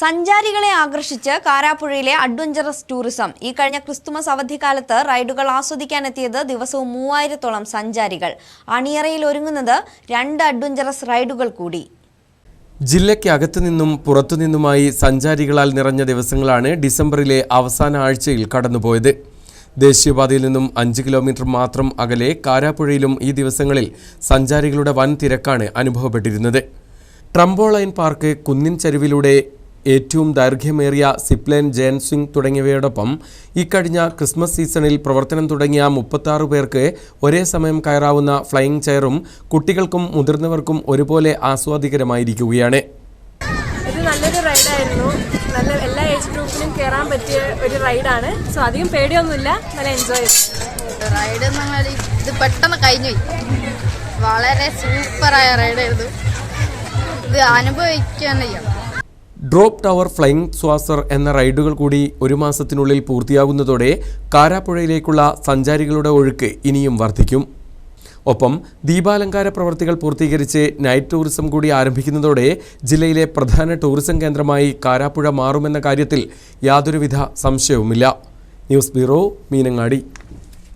സഞ്ചാരികളെ ആകർഷിച്ച് കാരാപ്പുഴയിലെ adventurous tourism. ഈ കഴിഞ്ഞ ക്രിസ്തുമസ് അവധിക്കാലത്ത് റൈഡുകൾ ആസ്വദിക്കാനെത്തിയത് ദിവസവും മൂവായിരത്തോളം സഞ്ചാരികൾ. അണിയറയിൽ ഒരുങ്ങുന്നത് രണ്ട് അഡ്വഞ്ചറസ് റൈഡുകൾ കൂടി. ജില്ലയ്ക്ക് അകത്തു നിന്നും പുറത്തുനിന്നുമായി സഞ്ചാരികളാൽ നിറഞ്ഞ ദിവസങ്ങളാണ് ഡിസംബറിലെ അവസാന ആഴ്ചയിൽ കടന്നുപോയത്. ദേശീയപാതയിൽ നിന്നും അഞ്ച് കിലോമീറ്റർ മാത്രം അകലെ കാരാപ്പുഴയിലും ഈ ദിവസങ്ങളിൽ സഞ്ചാരികളുടെ വൻ തിരക്കാണ് അനുഭവപ്പെട്ടിരുന്നത്. ട്രംബോളൈൻ പാർക്ക് കുന്നിൻ ചരിവിലൂടെ ഏറ്റവും ദൈർഘ്യമേറിയ സിപ്ലൈൻ ജയൻസിംഗ് തുടങ്ങിയവയോടൊപ്പം ഇക്കഴിഞ്ഞ ക്രിസ്മസ് സീസണിൽ പ്രവർത്തനം തുടങ്ങിയ മുപ്പത്താറ് പേർക്ക് ഒരേ സമയം കയറാവുന്ന ഫ്ലൈയിങ് ചെയറും കുട്ടികൾക്കും മുതിർന്നവർക്കും ഒരുപോലെ ആസ്വാദികരമായിരിക്കുകയാണ്. ഇത് നല്ലൊരു റൈഡായിരുന്നു. നല്ല എല്ലാ ഏജ് ഗ്രൂപ്പിനും കയറാൻ പറ്റിയ ഒരു റൈഡാണ്. സോ അധികം പേടിയൊന്നുമില്ല. നല്ല എൻജോയ് ചെയ്തു റൈഡ് ഇത് പെട്ടെന്ന് കഴിഞ്ഞു വളരെ സൂപ്പറായ റൈഡായിരുന്നു ഇത് അനുഭവിക്കാൻ ചെയ്യാം ഡ്രോപ്പ് ടവർ ഫ്ലൈയിങ് സ്വാസർ എന്ന റൈഡുകൾ കൂടി ഒരു മാസത്തിനുള്ളിൽ പൂർത്തിയാകുന്നതോടെ കാരാപ്പുഴയിലേക്കുള്ള സഞ്ചാരികളുടെ ഒഴുക്ക് ഇനിയും വർദ്ധിക്കും. ഒപ്പം ദീപാലങ്കാര പ്രവർത്തികൾ പൂർത്തീകരിച്ച് നൈറ്റ് ടൂറിസം കൂടി ആരംഭിക്കുന്നതോടെ ജില്ലയിലെ പ്രധാന ടൂറിസം കേന്ദ്രമായി കാരാപ്പുഴ മാറുമെന്ന കാര്യത്തിൽ യാതൊരുവിധ സംശയവുമില്ല. News bureau Meenangadi.